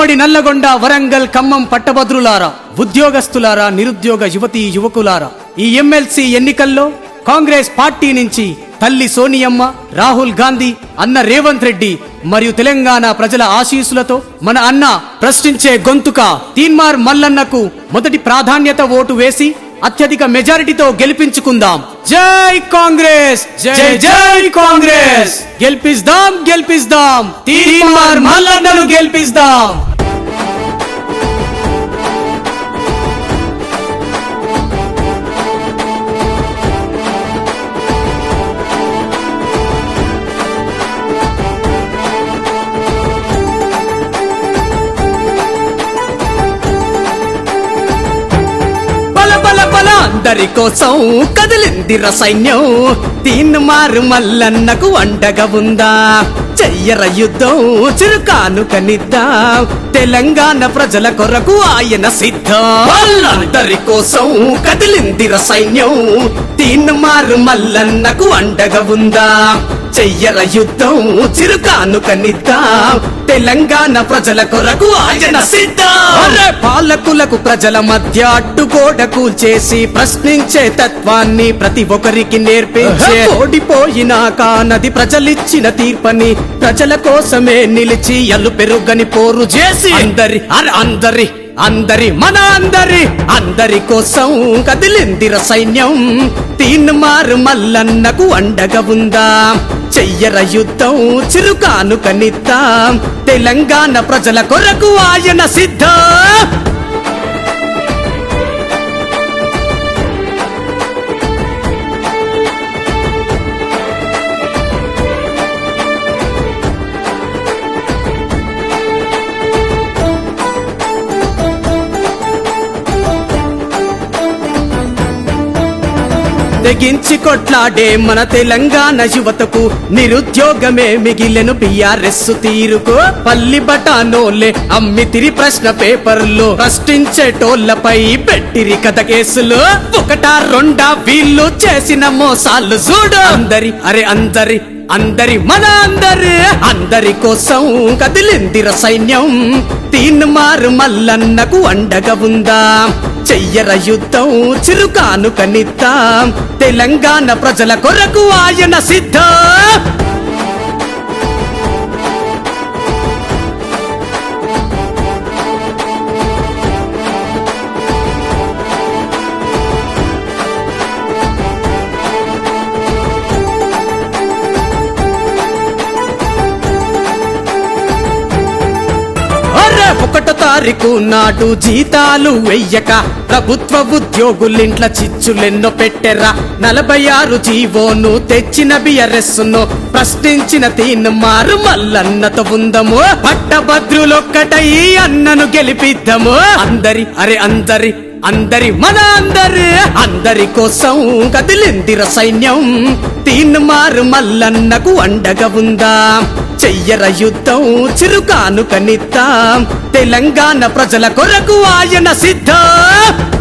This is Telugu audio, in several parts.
ఉమ్మడి నల్లగొండ వరంగల్ ఖమ్మం పట్టభద్రులారా ఉద్యోగస్తులారా నిరుద్యోగ యువతీ యువకులారా ఈ ఎమ్మెల్సీ ఎన్నికల్లో కాంగ్రెస్ పార్టీ నుంచి తల్లి సోనియమ్మ రాహుల్ గాంధీ అన్న రేవంత్ రెడ్డి మరియు తెలంగాణ ప్రజల ఆశీస్సులతో మన అన్న ప్రశ్నించే గొంతుక తీన్మార్ మల్లన్నకు మొదటి ప్రాధాన్యత ఓటు వేసి అత్యధిక మెజారిటీతో గెలిపించుకుందాం. జై కాంగ్రెస్! జై జై కాంగ్రెస్! గెలిపిస్తాం గెలిపిస్తాం. తీన్మార్ మల్లన్నను గెలిపిస్తాం. అందరి కోసం కదిలింది సైన్యం. దీన్ని మారు మల్లన్నకు అండగా ఉందా? చెయ్యర యుద్ధం చిరుకాను కనిద్దాం తెలంగాణ ప్రజల కొరకు ఆయన సిద్ధం. వాళ్ళందరి కోసం కదిలింది సైన్యం. దీన్ని మారు మల్లన్నకు అండగా ఉందా? చెయ్యర యుద్ధం చిరుకాను కనిద్దాం తెలంగాణ ప్రజల కొరకు ఆయన సిద్ధం. పాలకులకు ప్రజల మధ్య అడ్డుగోడ కూల్చేసి ప్రశ్నించే తత్వాన్ని ప్రతి ఒక్కరికి నేర్పించే ఓడిపోయినాక నది ప్రజలిచ్చిన తీర్పని ప్రజల కోసమే నిలిచి ఎల్లు పెరుగని పోరు చేసి అందరి అరే అందరి అందరి మన అందరి అందరి కోసం కదిలిందిర సైన్యం. తీన్మారు మల్లన్నకు అండగా ఉందా. చెయ్యర యుద్ధం చిరుకాను కనిద్దాం తెలంగాణ ప్రజల కొరకు ఆయన సిద్ధం. తెగించి కొట్లాడే మన తెలంగాణ యువతకు నిరుద్యోగమే మిగిలెను బిఆర్ఎస్ తీరుకు. పల్లి బటానోలే అమ్మి తిరి ప్రశ్న పేపర్లో ప్రశ్నించేటోళ్ళపై పెట్టిరి కథ కేసులు. ఒకటా రెండా వీళ్ళు చేసిన మోసాలు చూడు. అందరి అరే అందరి అందరి మన అందరి అందరి కోసం కదిలిందిర సైన్యం తీన్ మారు మల్లన్నకు అండగా ఉందా. చెయ్యర యుద్ధం చిరుకాను కనిద్దాం తెలంగాణ ప్రజల కొరకు ఆయన సిద్ధం. తారీఖు నాడు జీతాలు వెయ్యక ప్రభుత్వ ఉద్యోగులింట్ల చిచ్చులెన్నో పెట్టెర్రా. నలభై ఆరు జీవోను తెచ్చిన బియరెస్సును ను ప్రశ్నించిన తీన్ మారు మల్లన్నతో ఉందము. పట్టభద్రులొక్కటై అన్నను గెలిపిద్దాము. అందరి అరే అందరి అందరి మన అందరి అందరి కోసం కదిలిందిర సైన్యం. తీన్ మారు మల్లన్నకు అండగా ఉందా. చెయ్యర యుద్ధం చిరుకాను కనిత్తాం తెలంగాణ ప్రజల కొరకు ఆయన సిద్ధం.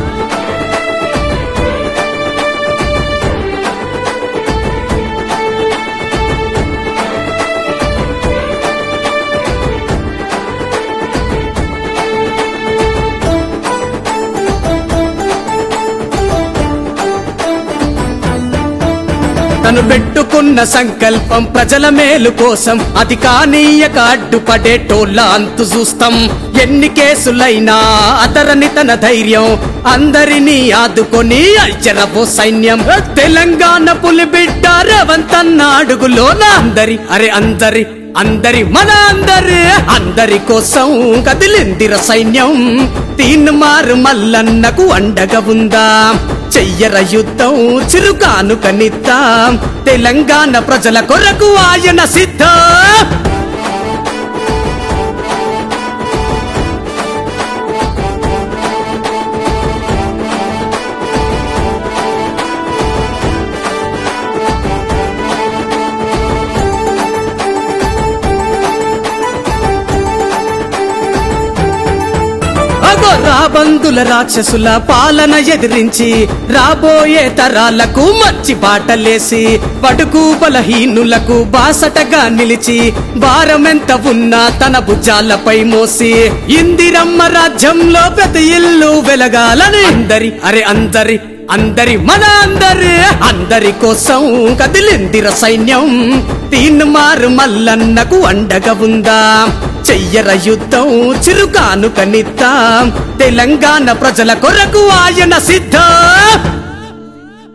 తను పెట్టుకున్న సంకల్పం ప్రజల మేలు కోసం. అది కానీయక అడ్డుపడేటోళ్ళ అంతు చూస్తాం. ఎన్ని కేసులైనా అతరని తన ధైర్యం అందరినీ ఆదుకొని అల్చరబో సైన్యం. తెలంగాణ పులి బిడ్డ రేవంతన్న అడుగులోన అందరి అరే అందరి అందరి మన అందరి అందరి కోసం కదిలిందిర సైన్యం. తీన్మారు మల్లన్నకు అండగా ఉందా? చెయ్యర యుద్ధం చిరుకాను కనిద్దాం తెలంగాణ ప్రజల కొరకు ఆయన సిద్ధం. రాబందుల రాక్షసుల పాలన ఎదిరించి రాబోయే తరాలకు మంచి బాటలేసి పడుకు బలహీనులకు బాసటగా నిలిచి భారమెంత ఉన్నా తన భుజాలపై మోసి ఇందిరమ్మ రాజ్యంలో ప్రతి ఇల్లు వెలగాలని అందరి అరే అందరి అందరి మన అందరి అందరి కోసం కదిలిందిర సైన్యం తీన్ మారు మల్లన్నకు అండగా ఉందా. చెయ్యర యుద్ధం చిరుకాను కనిత్తాం తెలంగాణ ప్రజల కొరకు ఆయన సిద్ధం.